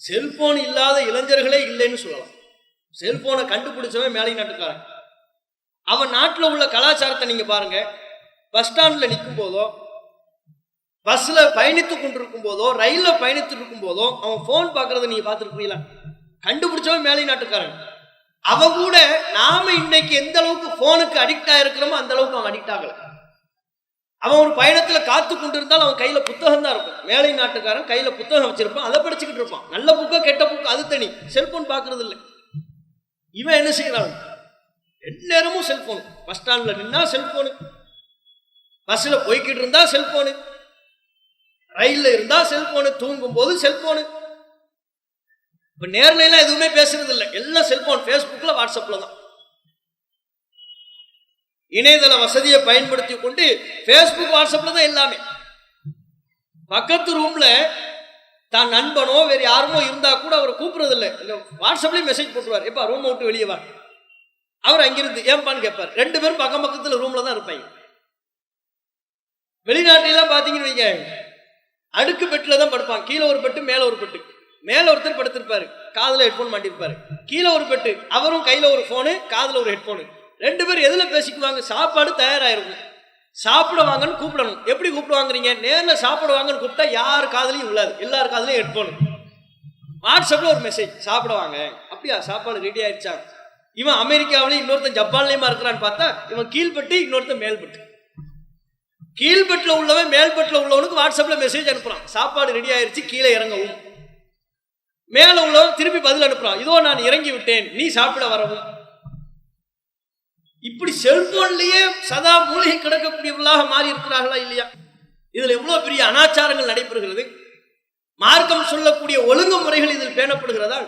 Cellphone இல்லாத இளைஞர்களே இல்லைன்னு சொல்லலாம். செல்போனை கண்டுபிடிச்சவன் மேலை நாட்டுக்காரன் அவன் நாட்டில் உள்ள கலாச்சாரத்தை நீங்கள் பாருங்க. பஸ் ஸ்டாண்டில் நிற்கும் போதோ பஸ்ஸில் பயணித்து கொண்டிருக்கும் போதோ ரயிலில் பயணித்து இருக்கும் போதோ அவன் ஃபோன் பார்க்குறத நீங்கள் பார்த்துருக்கீங்களா கண்டுபிடிச்சவன் மேலை நாட்டுக்காரன் அவன் கூட நாம் இன்னைக்கு எந்த அளவுக்கு ஃபோனுக்கு அடிக்ட் ஆகிருக்கிறோமோ அந்த அளவுக்கு அவன் அடிக்ட் ஆகலை. அவன் ஒரு பயணத்தில் காத்து கொண்டிருந்தால் அவன் கையில் புத்தகம் தான் இருக்கும். மேலை நாட்டுக்காரன் கையில் புத்தகம் வச்சிருப்பான். அதை படிச்சுக்கிட்டு இருப்பான். நல்ல புக்கோ கெட்ட புக்கோ அது தனி. செல்போன் பார்க்கறது இல்லை இவன் என்ன செய்யறான் எந்நேரமும் செல்போன். பஸ் ஸ்டாண்டில் நின்னா செல்போனு. பஸ்ஸில் போய்கிட்டு இருந்தா செல்போனு. ரயிலில் இருந்தா செல்போனு. தூங்கும் போது செல்போனு. இப்போ நேர்லையெல்லாம் எதுவுமே பேசுறது இல்லை எல்லாம் செல்போன். ஃபேஸ்புக்கில் வாட்ஸ்அப்பில் தான். இணையதள வசதியை பயன்படுத்தி கொண்டு ஃபேஸ்புக் வாட்ஸ்அப்பில் தான் எல்லாமே. பக்கத்து ரூமில் தான் நண்பனோ வேறு யாருமோ இருந்தால் கூட அவரை கூப்பிட்றதில்ல. இல்லை வாட்ஸ்அப்லேயும் மெசேஜ் போட்டுருவார். எப்பா ரூம் விட்டு வெளியே வா. அவர் அங்கிருந்து ஏன்பான்னு கேட்பார். ரெண்டு பேரும் பக்கம் பக்கத்தில் ரூமில் தான் இருப்பாங்க. வெளிநாட்டிலாம் பார்த்தீங்கன்னு வைங்க அடுக்கு பெட்டில் தான் படுப்பாங்க. கீழே ஒரு பெட்டு மேலே ஒரு பெட்டு. மேலே ஒருத்தர் படுத்திருப்பாரு. காதில் ஹெட்ஃபோன் மாட்டிருப்பாரு. கீழே ஒரு பெட்டு அவரும் கையில் ஒரு ஃபோனு காதில் ஒரு ஹெட்ஃபோனு ரெண்டு பேரும் எதில் பேசிக்குவாங்க? சாப்பாடு தயாராகிருக்கும் சாப்பிட வாங்கன்னு கூப்பிடணும். எப்படி கூப்பிடுவாங்கிறீங்க? நேரில் சாப்பிட வாங்கன்னு கூப்பிட்டா யார் காதலையும் உள்ளாது எல்லார் காதலையும் ஹெட்ஃபோனு வாட்ஸ்அப்பில் ஒரு மெசேஜ் சாப்பிட வாங்க அப்படியா? சாப்பாடு ரெடி ஆயிடுச்சா இவன் அமெரிக்காவிலையும் இன்னொருத்தன் ஜப்பான்லேயுமா இருக்கிறான்னு பார்த்தா இவன் கீழ்பட்டு இன்னொருத்தன் மேல்பட்டு. கீழ்பட்டில் உள்ளவன் மேல்பட்டில் உள்ளவனுக்கு வாட்ஸ்அப்பில் மெசேஜ் அனுப்புகிறான் சாப்பாடு ரெடி ஆயிடுச்சு கீழே இறங்கவும். மேலே உள்ளவன் திருப்பி பதில் அனுப்புகிறான் இதோ நான் இறங்கி விட்டேன் நீ சாப்பிட வரவும். இப்படி செல்போன்லயே சதா மூலிகை கிடக்கக்கூடியவர்களாக மாறி இருக்கிறார்களா இல்லையா? இதுல எவ்வளவு பெரிய அனாச்சாரங்கள் நடைபெறுகிறது? மார்க்கம் சொல்லக்கூடிய ஒழுங்கு முறைகள் இதில் பேணப்படுகிறதா?